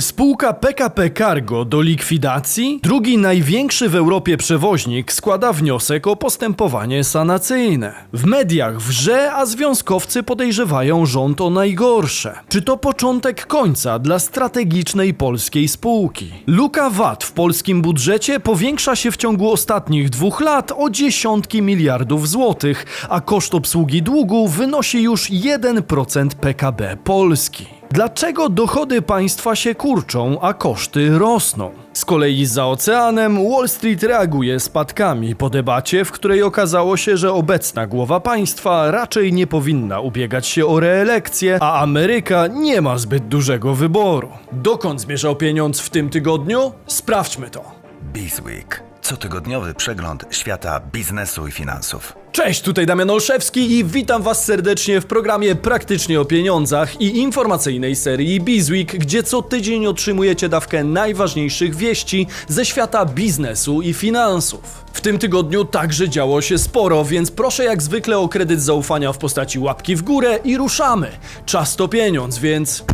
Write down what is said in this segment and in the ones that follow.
Spółka PKP Cargo do likwidacji? Drugi największy w Europie przewoźnik składa wniosek o postępowanie sanacyjne. W mediach wrze, a związkowcy podejrzewają rząd o najgorsze. Czy to początek końca dla strategicznej polskiej spółki? Luka VAT w polskim budżecie powiększa się w ciągu ostatnich dwóch lat o dziesiątki miliardów złotych, a koszt obsługi długu wynosi już 1% PKB Polski. Dlaczego dochody państwa się kurczą, a koszty rosną? Z kolei za oceanem Wall Street reaguje spadkami po debacie, w której okazało się, że obecna głowa państwa raczej nie powinna ubiegać się o reelekcję, a Ameryka nie ma zbyt dużego wyboru. Dokąd zmierzał pieniądz w tym tygodniu? Sprawdźmy to. Bizweek. Cotygodniowy przegląd świata biznesu i finansów. Cześć, tutaj Damian Olszewski i witam Was serdecznie w programie Praktycznie o Pieniądzach i informacyjnej serii Bizweek, gdzie co tydzień otrzymujecie dawkę najważniejszych wieści ze świata biznesu i finansów. W tym tygodniu także działo się sporo, więc proszę jak zwykle o kredyt zaufania w postaci łapki w górę i ruszamy. Czas to pieniądz, więc...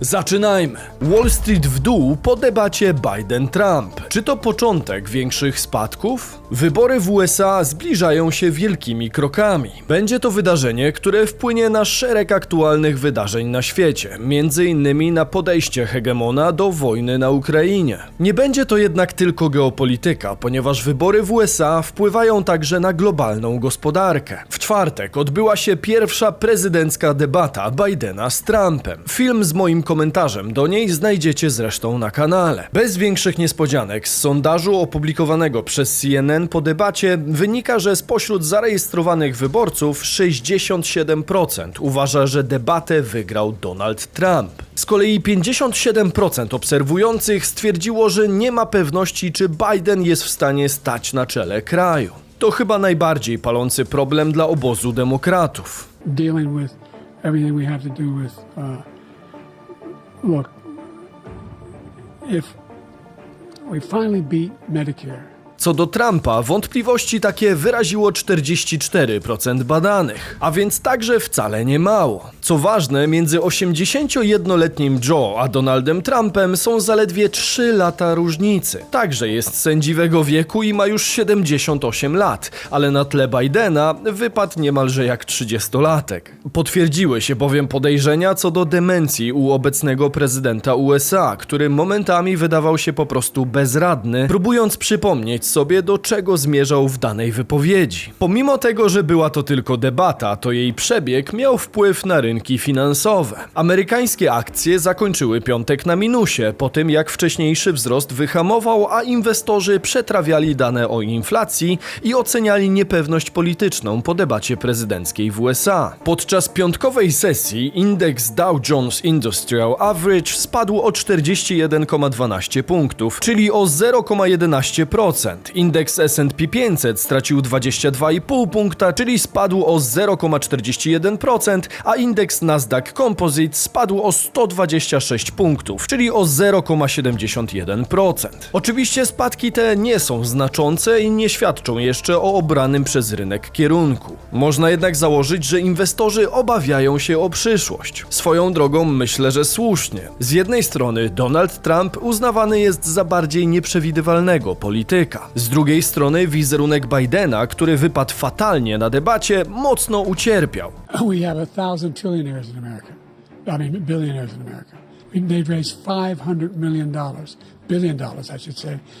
Zaczynajmy. Wall Street w dół po debacie Biden-Trump. Czy to początek większych spadków? Wybory w USA zbliżają się wielkimi krokami. Będzie to wydarzenie, które wpłynie na szereg aktualnych wydarzeń na świecie, między innymi na podejście hegemona do wojny na Ukrainie. Nie będzie to jednak tylko geopolityka, ponieważ wybory w USA wpływają także na globalną gospodarkę. W czwartek odbyła się pierwsza prezydencka debata Bidena z Trumpem. Film z moim komentarzem do niej znajdziecie zresztą na kanale. Bez większych niespodzianek z sondażu opublikowanego przez CNN po debacie wynika, że spośród zarejestrowanych wyborców 67% uważa, że debatę wygrał Donald Trump. Z kolei 57% obserwujących stwierdziło, że nie ma pewności, czy Biden jest w stanie stać na czele kraju. To chyba najbardziej palący problem dla obozu demokratów. dealing with everything we have to do with. Uh, look, if we finally beat Medicare, Co do Trumpa, wątpliwości takie wyraziło 44% badanych, a więc także wcale nie mało. Co ważne, między 81-letnim Joe a Donaldem Trumpem są zaledwie 3 lata różnicy. Także jest sędziwego wieku i ma już 78 lat, ale na tle Bidena wypadł niemalże jak 30-latek. Potwierdziły się bowiem podejrzenia co do demencji u obecnego prezydenta USA, który momentami wydawał się po prostu bezradny, próbując przypomnieć sobie, do czego zmierzał w danej wypowiedzi. Pomimo tego, że była to tylko debata, to jej przebieg miał wpływ na rynki finansowe. Amerykańskie akcje zakończyły piątek na minusie, po tym jak wcześniejszy wzrost wyhamował, a inwestorzy przetrawiali dane o inflacji i oceniali niepewność polityczną po debacie prezydenckiej w USA. Podczas piątkowej sesji indeks Dow Jones Industrial Average spadł o 41,12 punktów, czyli o 0,11%. Indeks S&P 500 stracił 22,5 punkta, czyli spadł o 0,41%, a indeks Nasdaq Composite spadł o 126 punktów, czyli o 0,71%. Oczywiście spadki te nie są znaczące i nie świadczą jeszcze o obranym przez rynek kierunku. Można jednak założyć, że inwestorzy obawiają się o przyszłość. Swoją drogą myślę, że słusznie. Z jednej strony Donald Trump uznawany jest za bardziej nieprzewidywalnego polityka. Z drugiej strony wizerunek Bidena, który wypadł fatalnie na debacie, mocno ucierpiał. we have a thousand trillionaires in America. I mean, billionaires in America. They've raised $500 million,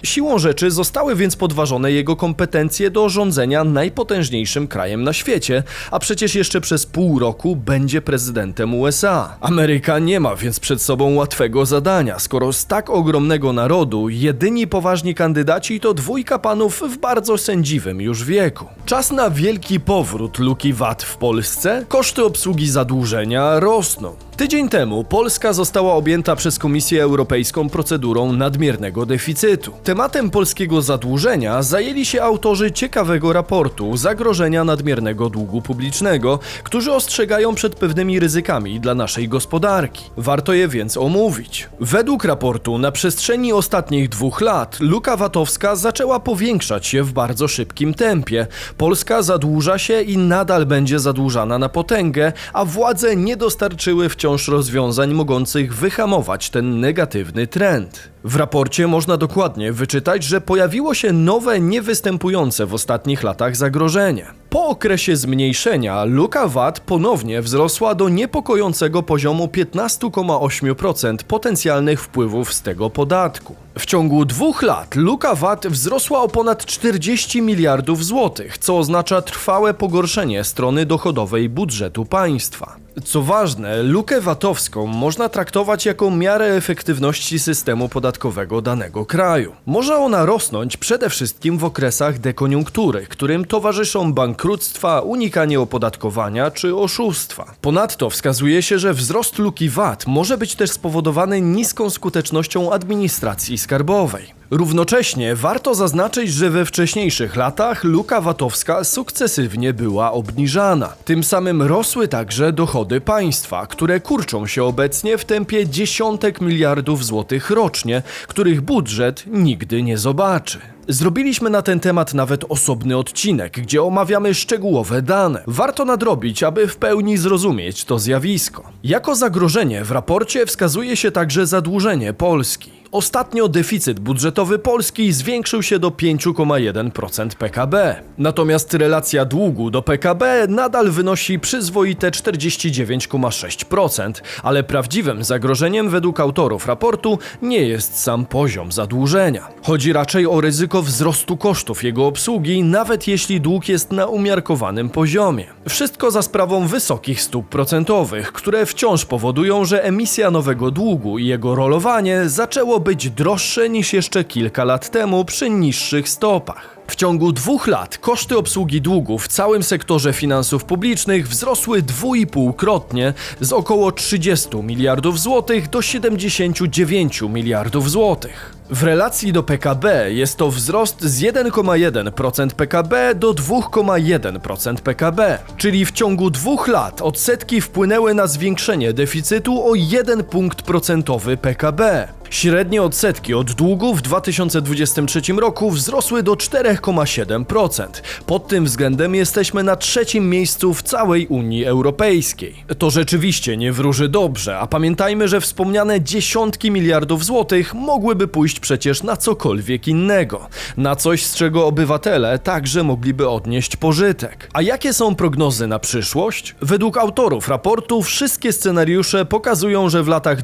Siłą rzeczy zostały więc podważone jego kompetencje do rządzenia najpotężniejszym krajem na świecie, a przecież jeszcze przez pół roku będzie prezydentem USA. Ameryka nie ma więc przed sobą łatwego zadania, skoro z tak ogromnego narodu jedyni poważni kandydaci to dwójka panów w bardzo sędziwym już wieku. Czas na wielki powrót luki VAT w Polsce? Koszty obsługi zadłużenia rosną. Tydzień temu Polska została objęta przez Komisję Europejską procedurą nadmierną nadmiernego deficytu. Tematem polskiego zadłużenia zajęli się autorzy ciekawego raportu Zagrożenia nadmiernego długu publicznego, którzy ostrzegają przed pewnymi ryzykami dla naszej gospodarki. Warto je więc omówić. Według raportu na przestrzeni ostatnich dwóch lat luka VAT-owska zaczęła powiększać się w bardzo szybkim tempie. Polska zadłuża się i nadal będzie zadłużana na potęgę, a władze nie dostarczyły wciąż rozwiązań mogących wyhamować ten negatywny trend. W raporcie można dokładnie wyczytać, że pojawiło się nowe, niewystępujące w ostatnich latach zagrożenie. Po okresie zmniejszenia luka VAT ponownie wzrosła do niepokojącego poziomu 15,8% potencjalnych wpływów z tego podatku. W ciągu dwóch lat luka VAT wzrosła o ponad 40 miliardów złotych, co oznacza trwałe pogorszenie strony dochodowej budżetu państwa. Co ważne, lukę VAT-owską można traktować jako miarę efektywności systemu podatkowego danego kraju. Może ona rosnąć przede wszystkim w okresach dekoniunktury, którym towarzyszą bankructwa, unikanie opodatkowania czy oszustwa. Ponadto wskazuje się, że wzrost luki VAT może być też spowodowany niską skutecznością administracji skarbowej. Równocześnie warto zaznaczyć, że we wcześniejszych latach luka VAT-owska sukcesywnie była obniżana. Tym samym rosły także dochody państwa, które kurczą się obecnie w tempie dziesiątek miliardów złotych rocznie, których budżet nigdy nie zobaczy. Zrobiliśmy na ten temat nawet osobny odcinek, gdzie omawiamy szczegółowe dane. Warto nadrobić, aby w pełni zrozumieć to zjawisko. Jako zagrożenie w raporcie wskazuje się także zadłużenie Polski. Ostatnio deficyt budżetowy Polski zwiększył się do 5,1% PKB. Natomiast relacja długu do PKB nadal wynosi przyzwoite 49,6%, ale prawdziwym zagrożeniem według autorów raportu nie jest sam poziom zadłużenia. Chodzi raczej o ryzyko wzrostu kosztów jego obsługi, nawet jeśli dług jest na umiarkowanym poziomie. Wszystko za sprawą wysokich stóp procentowych, które wciąż powodują, że emisja nowego długu i jego rolowanie zaczęło być droższe niż jeszcze kilka lat temu przy niższych stopach. W ciągu dwóch lat koszty obsługi długu w całym sektorze finansów publicznych wzrosły dwuipółkrotnie z około 30 miliardów złotych do 79 miliardów złotych. W relacji do PKB jest to wzrost z 1,1% PKB do 2,1% PKB, czyli w ciągu dwóch lat odsetki wpłynęły na zwiększenie deficytu o 1 punkt procentowy PKB. Średnie odsetki od długu w 2023 roku wzrosły do 4,7%. Pod tym względem jesteśmy na trzecim miejscu w całej Unii Europejskiej. To rzeczywiście nie wróży dobrze, a pamiętajmy, że wspomniane dziesiątki miliardów złotych mogłyby pójść przecież na cokolwiek innego. Na coś, z czego obywatele także mogliby odnieść pożytek. A jakie są prognozy na przyszłość? Według autorów raportu wszystkie scenariusze pokazują, że w latach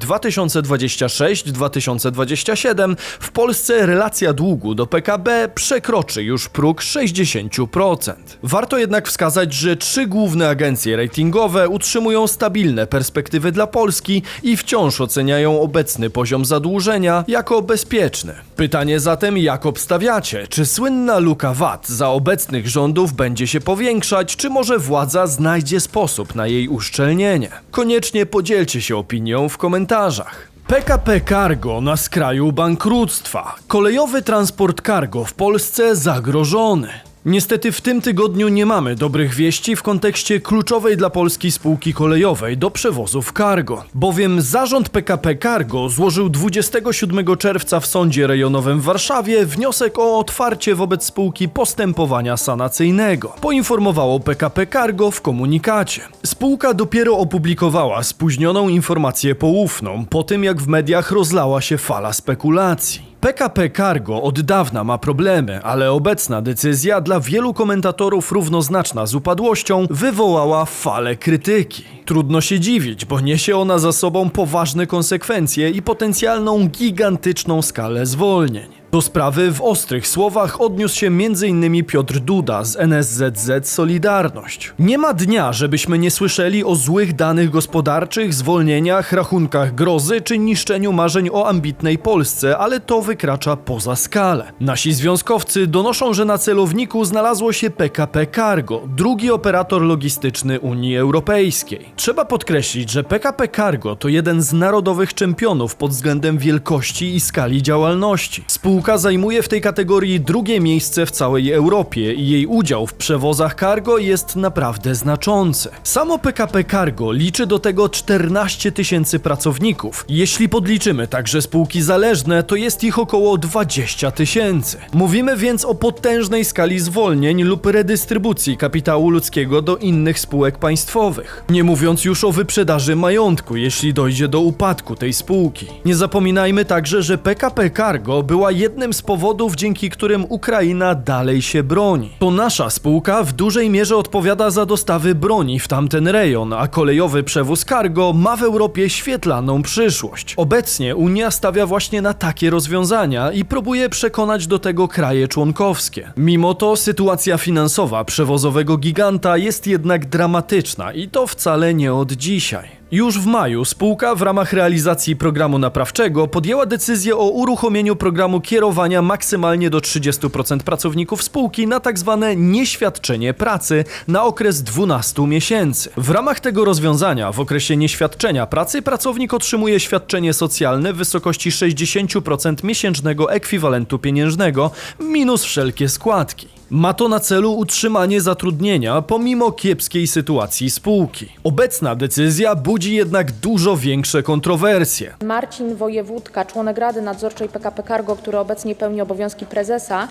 2026-2027 w Polsce relacja długu do PKB przekroczy już próg 60%. Warto jednak wskazać, że trzy główne agencje ratingowe utrzymują stabilne perspektywy dla Polski i wciąż oceniają obecny poziom zadłużenia jako bezpieczny. Pytanie zatem, jak obstawiacie? Czy słynna luka VAT za obecnych rządów będzie się powiększać, czy może władza znajdzie sposób na jej uszczelnienie? Koniecznie podzielcie się opinią w komentarzach. PKP Cargo na skraju bankructwa. Kolejowy transport cargo w Polsce zagrożony. Niestety w tym tygodniu nie mamy dobrych wieści w kontekście kluczowej dla Polski spółki kolejowej do przewozów cargo, bowiem zarząd PKP Cargo złożył 27 czerwca w sądzie rejonowym w Warszawie wniosek o otwarcie wobec spółki postępowania sanacyjnego. Poinformowało PKP Cargo w komunikacie. Spółka dopiero opublikowała spóźnioną informację poufną po tym jak w mediach rozlała się fala spekulacji. PKP Cargo od dawna ma problemy, ale obecna decyzja dla wielu komentatorów równoznaczna z upadłością wywołała falę krytyki. Trudno się dziwić, bo niesie ona za sobą poważne konsekwencje i potencjalną gigantyczną skalę zwolnień. Do sprawy w ostrych słowach odniósł się m.in. Piotr Duda z NSZZ Solidarność. Nie ma dnia, żebyśmy nie słyszeli o złych danych gospodarczych, zwolnieniach, rachunkach grozy czy niszczeniu marzeń o ambitnej Polsce, ale to wykracza poza skalę. Nasi związkowcy donoszą, że na celowniku znalazło się PKP Cargo, drugi operator logistyczny Unii Europejskiej. Trzeba podkreślić, że PKP Cargo to jeden z narodowych czempionów pod względem wielkości i skali działalności. Spółka zajmuje w tej kategorii drugie miejsce w całej Europie i jej udział w przewozach cargo jest naprawdę znaczący. Samo PKP Cargo liczy do tego 14 tysięcy pracowników. Jeśli podliczymy także spółki zależne, to jest ich około 20 tysięcy. Mówimy więc o potężnej skali zwolnień lub redystrybucji kapitału ludzkiego do innych spółek państwowych. Nie mówiąc już o wyprzedaży majątku, jeśli dojdzie do upadku tej spółki. Nie zapominajmy także, że PKP Cargo była jednym z powodów, dzięki którym Ukraina dalej się broni. To nasza spółka w dużej mierze odpowiada za dostawy broni w tamten rejon, a kolejowy przewóz cargo ma w Europie świetlaną przyszłość. Obecnie Unia stawia właśnie na takie rozwiązania i próbuje przekonać do tego kraje członkowskie. Mimo to sytuacja finansowa przewozowego giganta jest jednak dramatyczna i to wcale nie od dzisiaj. Już w maju spółka w ramach realizacji programu naprawczego podjęła decyzję o uruchomieniu programu kierowania maksymalnie do 30% pracowników spółki na tzw. nieświadczenie pracy na okres 12 miesięcy. W ramach tego rozwiązania w okresie nieświadczenia pracy pracownik otrzymuje świadczenie socjalne w wysokości 60% miesięcznego ekwiwalentu pieniężnego minus wszelkie składki. Ma to na celu utrzymanie zatrudnienia pomimo kiepskiej sytuacji spółki. Obecna decyzja budzi jednak dużo większe kontrowersje. Marcin Wojewódka, członek Rady Nadzorczej PKP Cargo, który obecnie pełni obowiązki prezesa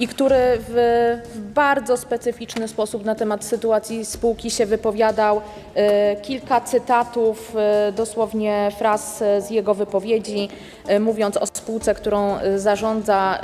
i który w, w bardzo specyficzny sposób na temat sytuacji spółki się wypowiadał. E, Kilka cytatów, e, dosłownie fraz z jego wypowiedzi, e, mówiąc o spółce, którą zarządza,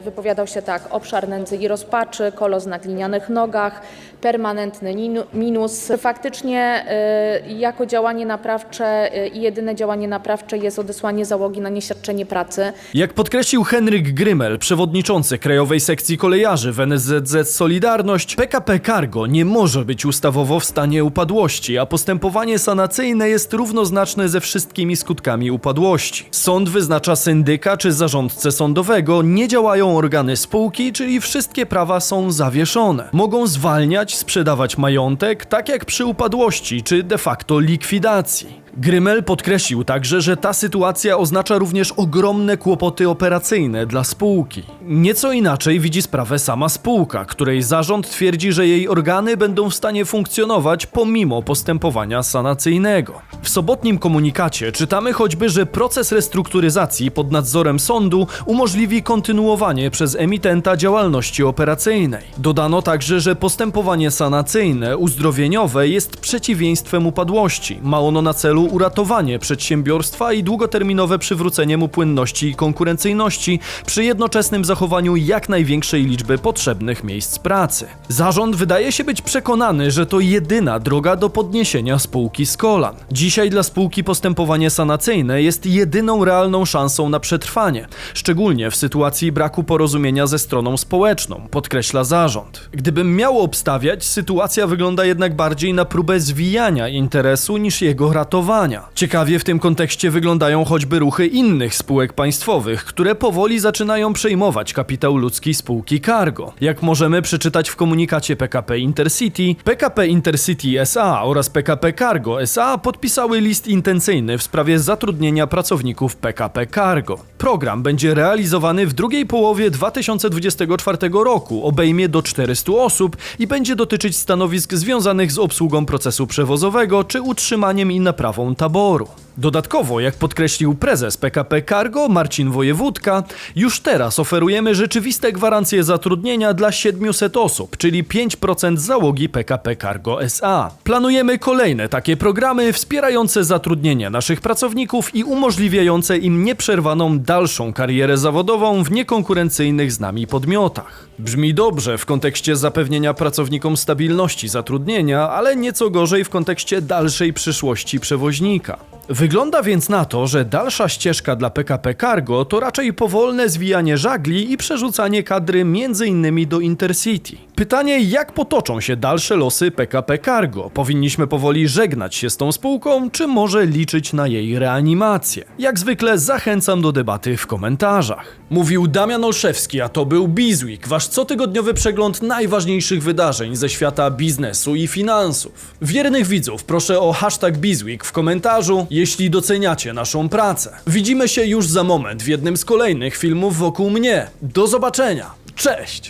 wypowiadał się tak: obszar nędzy i rozpaczy, kolos na glinianych nogach, permanentny minus. Faktycznie e, jako działanie naprawcze e, i jedyne działanie naprawcze jest odesłanie załogi na nieświadczenie pracy. Jak podkreślił Henryk Grymel, przewodniczący Krajowej Sekcji Kolejarzy w NSZZ Solidarność, PKP Cargo nie może być ustawowo w stanie upadłości, a postępowanie sanacyjne jest równoznaczne ze wszystkimi skutkami upadłości. Sąd wyznacza syndyka czy zarządcę sądowego, nie działają organy spółki, czyli wszystkie prawa są zawieszone. Mogą zwalniać, sprzedawać majątek, tak jak przy upadłości czy de facto likwidacji. Grymel podkreślił także, że ta sytuacja oznacza również ogromne kłopoty operacyjne dla spółki. Nieco inaczej widzi sprawę sama spółka, której zarząd twierdzi, że jej organy będą w stanie funkcjonować pomimo postępowania sanacyjnego. W sobotnim komunikacie czytamy choćby, że proces restrukturyzacji pod nadzorem sądu umożliwi kontynuowanie przez emitenta działalności operacyjnej. Dodano także, że postępowanie sanacyjne, uzdrowieniowe jest przeciwieństwem upadłości. Ma ono na celu uratowanie przedsiębiorstwa i długoterminowe przywrócenie mu płynności i konkurencyjności przy jednoczesnym zachowaniu jak największej liczby potrzebnych miejsc pracy. Zarząd wydaje się być przekonany, że to jedyna droga do podniesienia spółki z kolan. Dzisiaj dla spółki postępowanie sanacyjne jest jedyną realną szansą na przetrwanie, szczególnie w sytuacji braku porozumienia ze stroną społeczną, podkreśla zarząd. Gdybym miał obstawiać, sytuacja wygląda jednak bardziej na próbę zwijania interesu niż jego ratowania. Ciekawie w tym kontekście wyglądają choćby ruchy innych spółek państwowych, które powoli zaczynają przejmować kapitał ludzki spółki Cargo. Jak możemy przeczytać w komunikacie PKP Intercity, PKP Intercity SA oraz PKP Cargo SA podpisały list intencyjny w sprawie zatrudnienia pracowników PKP Cargo. Program będzie realizowany w drugiej połowie 2024 roku, obejmie do 400 osób i będzie dotyczyć stanowisk związanych z obsługą procesu przewozowego czy utrzymaniem i naprawą taboru. Dodatkowo, jak podkreślił prezes PKP Cargo Marcin Wojewódka, już teraz oferujemy rzeczywiste gwarancje zatrudnienia dla 700 osób, czyli 5% załogi PKP Cargo SA. Planujemy kolejne takie programy wspierające zatrudnienie naszych pracowników i umożliwiające im nieprzerwaną dalszą karierę zawodową w niekonkurencyjnych z nami podmiotach. Brzmi dobrze w kontekście zapewnienia pracownikom stabilności zatrudnienia, ale nieco gorzej w kontekście dalszej przyszłości przewoźnika. Wygląda więc na to, że dalsza ścieżka dla PKP Cargo to raczej powolne zwijanie żagli i przerzucanie kadry m.in. do Intercity. Pytanie, jak potoczą się dalsze losy PKP Cargo? Powinniśmy powoli żegnać się z tą spółką, czy może liczyć na jej reanimację? Jak zwykle zachęcam do debaty w komentarzach. Mówił Damian Olszewski, a to był Bizweek, wasz cotygodniowy przegląd najważniejszych wydarzeń ze świata biznesu i finansów. Wiernych widzów proszę o hashtag Bizweek w komentarzu, jeśli doceniacie naszą pracę. Widzimy się już za moment w jednym z kolejnych filmów wokół mnie. Do zobaczenia. Cześć!